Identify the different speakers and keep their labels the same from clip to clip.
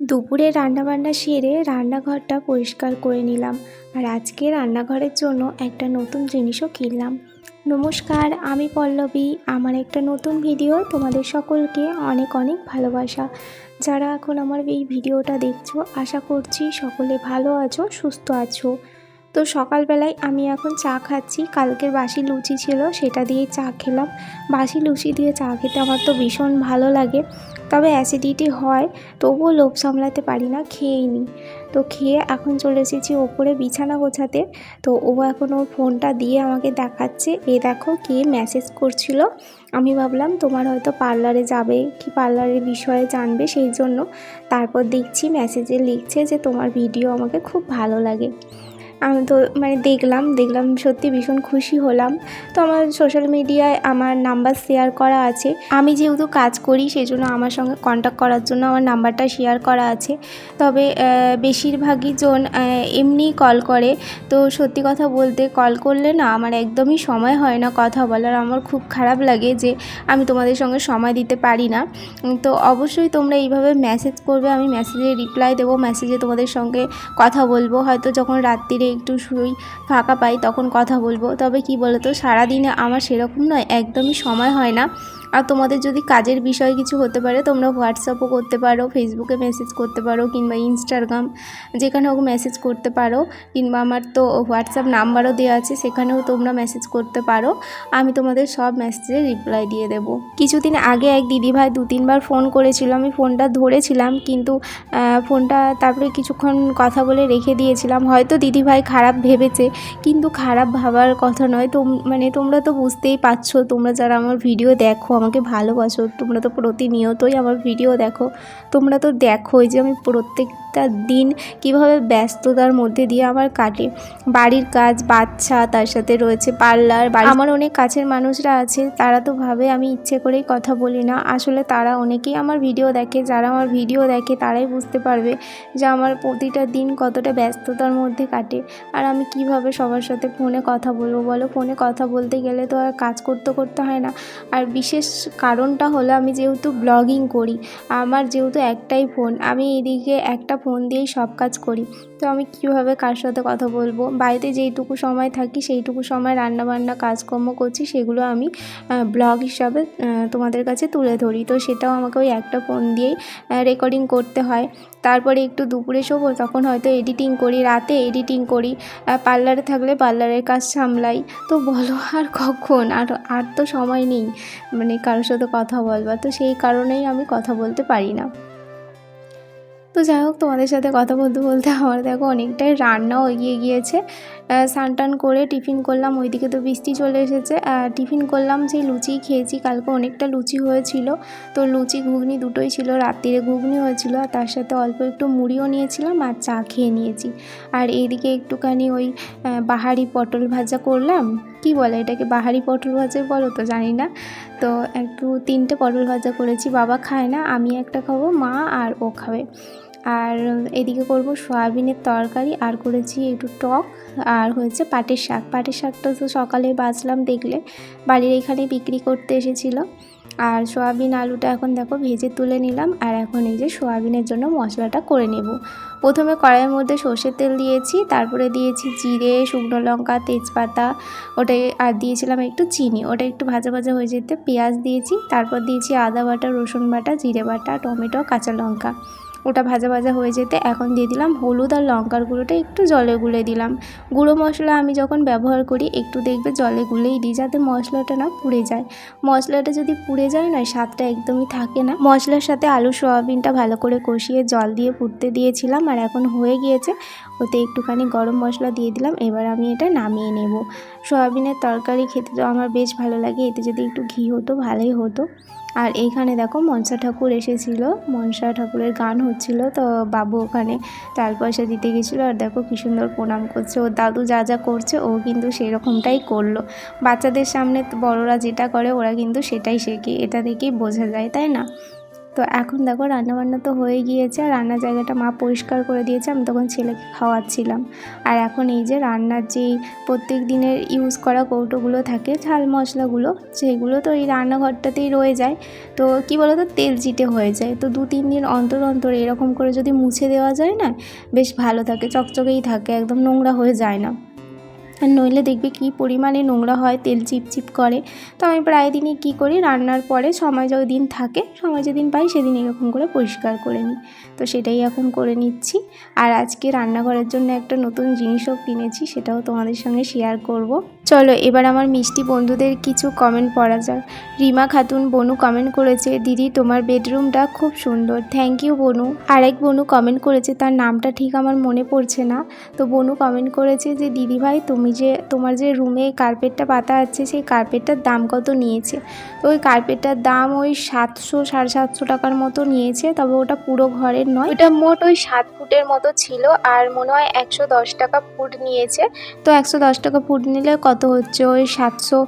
Speaker 1: দুপুরে রান্নাবান্না সেরে রান্নাঘরটা পরিষ্কার করে নিলাম আর আজকে রান্নাঘরের জন্য একটা নতুন জিনিসও কিনলাম। নমস্কার, আমি পল্লবী। আমার একটা নতুন ভিডিও তোমাদের সকলকে অনেক অনেক ভালোবাসা। যারা এখন আমার এই ভিডিওটা দেখছ, আশা করছি সকলে ভালো আছো, সুস্থ আছো। তো সকালবেলায় আমি এখন চা খাচ্ছি। কালকের বাসি লুচি ছিল, সেটা দিয়ে চা খেলাম। বাসি লুচি দিয়ে চা খেতে আমার তো ভীষণ ভালো লাগে। তবে অ্যাসিডিটি হয়, তবুও লোভ সামলাতে পারি না, খেয়েই নিই তো খেয়ে এখন চলে এসেছি ওপরে বিছানা গোছাতে। তো ও এখন ওর ফোনটা দিয়ে আমাকে দেখাচ্ছে। এ দেখো কে মেসেজ করছিল। আমি ভাবলাম, তোমার হয়তো পার্লারে যাবে কি পার্লারের বিষয়ে জানবে সেই জন্য। তারপর দেখছি মেসেজে লিখছে যে, তোমার ভিডিও আমাকে খুব ভালো লাগে। আমি তো মানে দেখলাম দেখলাম সত্যি ভীষণ খুশি হলাম। তো আমার সোশ্যাল মিডিয়ায় আমার নাম্বার শেয়ার করা আছে। আমি যেহেতু কাজ করি সেই জন্য আমার সঙ্গে কন্ট্যাক্ট করার জন্য আমার নাম্বারটা শেয়ার করা আছে। তবে বেশিরভাগই জন আহ, এমনিই কল করে। তো সত্যি কথা বলতে কল করলে না আমার একদমই সময় হয় না কথা বলার। আমার খুব খারাপ লাগে যে আমি তোমাদের সঙ্গে সময় দিতে পারি না। তো অবশ্যই তোমরা এইভাবে মেসেজ করবে। আমি মেসেজে রিপ্লাই দেবো মেসেজে তোমাদের সঙ্গে কথা বলব। হয়তো যখন রাত্রিরে একটু শুই ফাঁকা পাই, তখন কথা বলব। তবে কি বলতো, সারাদিনে আমার সেরকম নয়, একদমই সময় হয় না। আর তোমাদের যদি কাজের বিষয় কিছু হতে পারে, তোমরা হোয়াটসঅ্যাপও করতে পারো ফেসবুকে মেসেজ করতে পারো, কিংবা ইনস্টাগ্রাম যেখানে হোক মেসেজ করতে পারো, কিংবা আমার তো হোয়াটসঅ্যাপ নাম্বারও দেওয়া আছে, সেখানেও তোমরা মেসেজ করতে পারো। আমি তোমাদের সব মেসেজে রিপ্লাই দিয়ে দেবো। কিছুদিন আগে এক দিদিভাই দু তিনবার ফোন করেছিল, আমি ফোনটা ধরেছিলাম, কিন্তু ফোনটা তারপরে কিছুক্ষণ কথা বলে রেখে দিয়েছিলাম। হয়তো দিদিভাই খারাপ ভেবেছে, কিন্তু খারাপ ভাবার কথা নয়। তো মানে তোমরা তো বুঝতেই পারছ, তোমরা যারা আমার ভিডিও দেখো আমাকে ভালোবাসো তোমরা তো প্রতিনিয়তই আমার ভিডিও দেখো। তোমরা তো দেখোই যে আমি প্রত্যেকটা দিন কীভাবে ব্যস্ততার মধ্যে দিয়ে আমার কাটে। বাড়ির কাজ, বাচ্চা, তার সাথে রয়েছে পার্লার আমার অনেক কাছের মানুষরা আছে, তারা তো ভাবে আমি ইচ্ছে করেই কথা বলি না। আসলে তারা অনেকেই আমার ভিডিও দেখে, যারা আমার ভিডিও দেখে তারাই বুঝতে পারবে যে আমার প্রতিটা দিন কতটা ব্যস্ততার মধ্যে কাটে। আর আমি কীভাবে সবার সাথে ফোনে কথা বলব বলো? ফোনে কথা বলতে গেলে তো আর কাজ করতে করতে হয় না। আর বিশেষ কারণটা হলো আমি যেহেতু ব্লগিং করি, আমার যেহেতু একটাই ফোন আমি এদিকে একটা ফোন দিয়েই সব কাজ করি। তো আমি কীভাবে কার সাথে কথা বলব? বাড়িতে যেইটুকু সময় থাকি, সেইটুকু সময় রান্নাবান্না, কাজকর্ম করছি, সেগুলো আমি ব্লগ হিসাবে তোমাদের কাছে তুলে ধরি। তো সেটাও আমাকে ওই একটা ফোন দিয়েই রেকর্ডিং করতে হয়। তারপরে একটু দুপুরে শোবো, তখন হয়তো এডিটিং করি, রাতে এডিটিং করি। পার্লারে থাকলে পার্লারের কাজ সামলাই। তো বলো আর কখন? আর আর তো সময় নেই মানে কারোর সাথে কথা বলবার। তো সেই কারণেই আমি কথা বলতে পারি না। তো যাই হোক, তোমাদের সাথে কথা বলতে বলতে আমার দেখো অনেকটাই রান্নাও এগিয়ে গিয়েছে। স্নান টান করে টিফিন করলাম, ওইদিকে তো বৃষ্টি চলে এসেছে। টিফিন করলাম, সেই লুচি খেয়েছি, কালকে অনেকটা লুচি হয়েছিল। তো লুচি, ঘুগনি দুটোই ছিল রাত্রিরে ঘুগনি হয়েছিল, আর তার সাথে অল্প একটু মুড়িও নিয়েছিলাম আর চা খেয়ে নিয়েছি। আর এইদিকে একটুখানি ওই বাহারি পটল ভাজা করলাম। কি বলে এটাকে? বাহারি পটল ভাজা বলো তো, জানি না। তো একটু তিনটে পটল ভাজা করেছি, বাবা খায় না, আমি একটা খাব, মা আর ও খাবে। আর এদিকে করব সয়াবিনের তরকারি, আর করেছি একটু টক, আর হয়েছে পাটের শাক। পাটের শাকটা তো সকালে বাজলাম দেখলে, বাড়ির এখানে বিক্রি করতে এসেছিল। আর সোয়াবিন আলুটা এখন দেখো ভেজে তুলে নিলাম, আর এখন এই যে সোয়াবিনের জন্য মশলাটা করে নেব। প্রথমে কড়াইয়ের মধ্যে সর্ষের তেল দিয়েছি, তারপরে দিয়েছি জিরে, শুকনো লঙ্কা, তেজপাতা ওটাই আর দিয়েছিলাম একটু চিনি, ওটা একটু ভাজা ভাজা হয়ে যেতে পেঁয়াজ দিয়েছি, তারপর দিয়েছি আদা বাটা, রসুন বাটা, জিরে বাটা, টমেটো, কাঁচা লঙ্কা। ওটা ভাজা ভাজা হয়ে যেতে এখন দিয়ে দিলাম হলুদ আর লঙ্কার গুঁড়োটা একটু জলে গুলে দিলাম। গুঁড়ো মশলা আমি যখন ব্যবহার করি একটু দেখবে জলে গুলেই দিই যাতে মশলাটা না পুড়ে যায়। মশলাটা যদি পুড়ে যায় না, স্বাদটা একদমই থাকে না। মশলার সাথে আলু সয়াবিনটা ভালো করে কষিয়ে জল দিয়ে ফুটতে দিয়েছিলাম আর এখন হয়ে গিয়েছে। ওতে একটুখানি গরম মশলা দিয়ে দিলাম, এবার আমি এটা নামিয়ে নেব। সয়াবিনের তরকারি খেতে তো আমার বেশ ভালো লাগে, এতে যদি একটু ঘি হতো ভালোই হতো। আর এইখানে দেখো মনসা ঠাকুর এসেছিল। মনসা ঠাকুরের গান হচ্ছিল, তো বাবু ওখানে তাল পয়সা দিতে গেছিল। আর দেখো কী সুন্দর প্রণাম করছে। ওর দাদু যা যা করছে, ও কিন্তু সেই রকমটাই করল। বাচ্চাদের সামনে বড়রা যেটা করে, ওরা কিন্তু সেটাই শেখে। এটা থেকেই বোঝা যায়, তাই না? তো এখন দেখো রান্নাবান্না তো হয়ে গিয়েছে, আর রান্নার জায়গাটা মা পরিষ্কার করে দিয়েছে, আমি তখন ছেলেকে খাওয়াচ্ছিলাম। আর এখন এই যে রান্নার যেই প্রত্যেক দিনের ইউজ করা কৌটোগুলো থাকে, ঝাল মশলাগুলো, সেগুলো তো এই রান্নাঘরটাতেই রয়ে যায়। তো কি বলো তো তেল চিটে হয়ে যায়। তো দু তিন দিন অন্তর অন্তর এরকম করে যদি মুছে দেওয়া যায় না, বেশ ভালো থাকে, চকচকেই থাকে, একদম নোংরা হয়ে যায় না। আর নইলে দেখবে কি পরিমাণে নোংরা হয়, তেল চিপচিপ করে। তো আমি প্রায় দিনই কী করি, রান্নার পরে সময় দিন থাকে, সময় যেদিন পাই সেদিন এরকম করে পরিষ্কার করে নিই। তো সেটাই এখন করে নিচ্ছি। আর আজকে রান্নাঘরের জন্য একটা নতুন জিনিসও কিনেছি, সেটাও তোমাদের সঙ্গে শেয়ার করব। চলো, এবার আমার মিষ্টি বন্ধুদের কিছু কমেন্ট পড়া যাক। রিমা খাতুন বনু কমেন্ট করেছে, দিদি, তোমার বেডরুমটা খুব সুন্দর। থ্যাংক ইউ বনু। আরেক বনু কমেন্ট করেছে, তার নামটা ঠিক আমার মনে পড়ছে না। তো বনু কমেন্ট করেছে যে, দিদি ভাই, তুমি যে, তোমার যে রুমে কার্পেটটা পাতা আছে, সেই কার্পেটটার দাম কত নিয়েছে? তো ওই কার্পেটটার দাম ওই সাতশো, সাড়ে সাতশো টাকার মতো নিয়েছে, তবে ওটা পুরো ঘরের নয়। ওটা মোট ওই সাত ফুটের মতো ছিল, আর মনে হয় একশো দশ টাকা ফুট নিয়েছে। তো একশো দশ টাকা ফুট নিলে কত হচ্ছে ওই সাতশো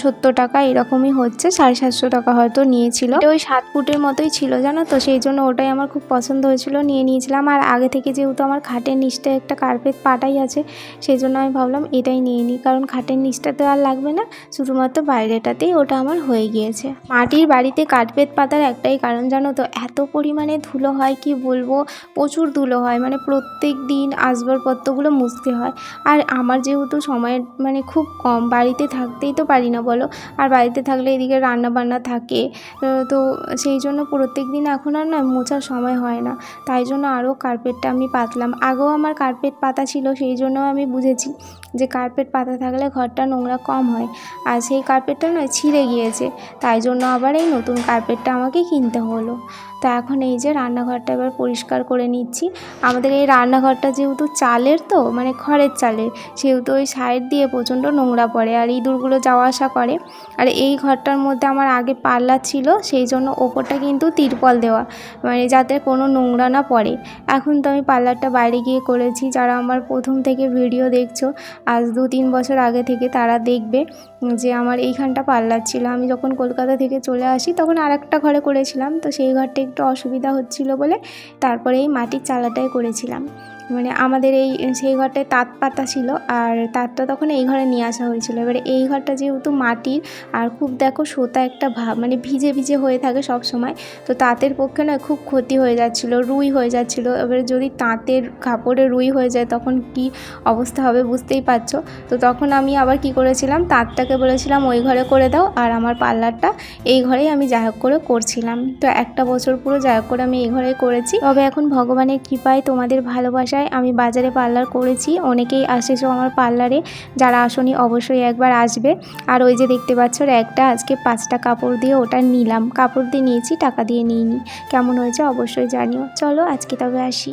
Speaker 1: সত্তর টাকা এরকমই হচ্ছে, সাড়ে সাতশো টাকা হয়তো নিয়েছিল। তো ওই সাত ফুটের মতোই ছিল, জানো তো? সেই জন্য ওটাই আমার খুব পছন্দ হয়েছিল, নিয়ে নিয়েছিলাম। আর আগে থেকে যেহেতু আমার খাটের নিচটা একটা কার্পেট পাটাই আছে, সেই জন্য আমি ভাবলাম এটাই নিয়ে নিই। কারণ খাটের নিচটাতে আর লাগবে না, শুধুমাত্র বাইরেটাতেই ওটা আমার হয়ে গিয়েছে। মাটির বাড়িতে কার্পেট পাতার একটাই কারণ, জানো তো? এত পরিমাণে ধুলো হয়, কি বলব? প্রচুর ধুলো হয় মানে প্রত্যেক দিন আসবাবপত্রগুলো মুছতে হয়। আর আমার যেহেতু সময়ের মানে খুব কম। বাড়িতে থাকতেই তো পারি না বলো। আর বাড়িতে থাকলে এদিকে রান্না বান্না থাকে। তো সেই জন্য প্রত্যেক দিন এখন আর না মোছার সময় হয় না। তাই জন্য আরও কার্পেটটা আমি পাতলাম। আগেও আমার কার্পেট পাতা ছিল, সেই জন্য আমি বুঝেছি। যে কার্পেট পাতা থাকলে ঘরটা নোংরা কম হয়। আর সেই কার্পেটটা নয় ছিঁড়ে গিয়েছে। তাই জন্য আবার এই নতুন কার্পেটটা আমাকে কিনতে হলো। তো এখন এই যে রান্নাঘরটা এবার পরিষ্কার করে নিচ্ছি। আমাদের এই রান্নাঘরটা যেহেতু চালের তো মানে খড়ের চালের, সেহেতু ওই সাইড দিয়ে প্রচণ্ড নোংরা পড়ে আর ইঁদুরগুলো যাওয়া আসা করে। আর এই ঘরটার মধ্যে আমার আগে পাল্লা ছিল, সেই জন্য ওপরটা কিন্তু তিরপল দেওয়া মানে যাতে কোনো নোংরা না পড়ে। এখন তো আমি পার্লারটা বাইরে গিয়ে করেছি। যারা আমার প্রথম থেকে ভিডিও দেখছ আজ দু তিন বছর আগে থেকে তারা দেখবে যে আমার এইখানটা পার্লার ছিল। আমি যখন কলকাতা থেকে চলে আসি তখন আর একটা ঘরে করেছিলাম। তো সেই ঘরটা একটু অসুবিধা হচ্ছিল বলে তারপরে এই মাটির চালাটাই করেছিলাম। মানে আমাদের এই, সেই ঘরটায় তাঁত পাতা ছিল আর তাঁতটা তখন এই ঘরে নিয়ে আসা হয়েছিল। এবারে এই ঘরটা যেহেতু মাটির আর খুব দেখো সোতা একটা ভাব মানে ভিজে ভিজে হয়ে থাকে সব সময়, তো তাঁতের পক্ষে না খুব ক্ষতি হয়ে যাচ্ছিল, রুই হয়ে যাচ্ছিল। এবারে যদি তাঁতের কাপড়ে রুই হয়ে যায় তখন কি অবস্থা হবে বুঝতেই পারছ? তো তখন আমি আবার কি করেছিলাম, তাঁতটাকে বলেছিলাম, ওই ঘরে করে দাও আর আমার পার্লারটা এই ঘরেই আমি যা হোক করে করছিলাম। তো একটা বছর পুরো যাই করে আমি এই ঘরে করেছি। তবে এখন ভগবানের কৃপায় তোমাদের ভালোবাসায় আমি বাজারে পার্লার করেছি। অনেকেই আসেছ আমার পার্লারে। যারা আসনি অবশ্যই একবার আসবে। আর ওই যে দেখতে পাচ্ছ একটা আজকে পাঁচটা কাপড় দিয়ে ওটা নিলাম। কাপড় দিয়ে নিয়েছি, টাকা দিয়ে নিইনি। কেমন হয়েছে অবশ্যই জানিও। চলো আজকে তবে আসি।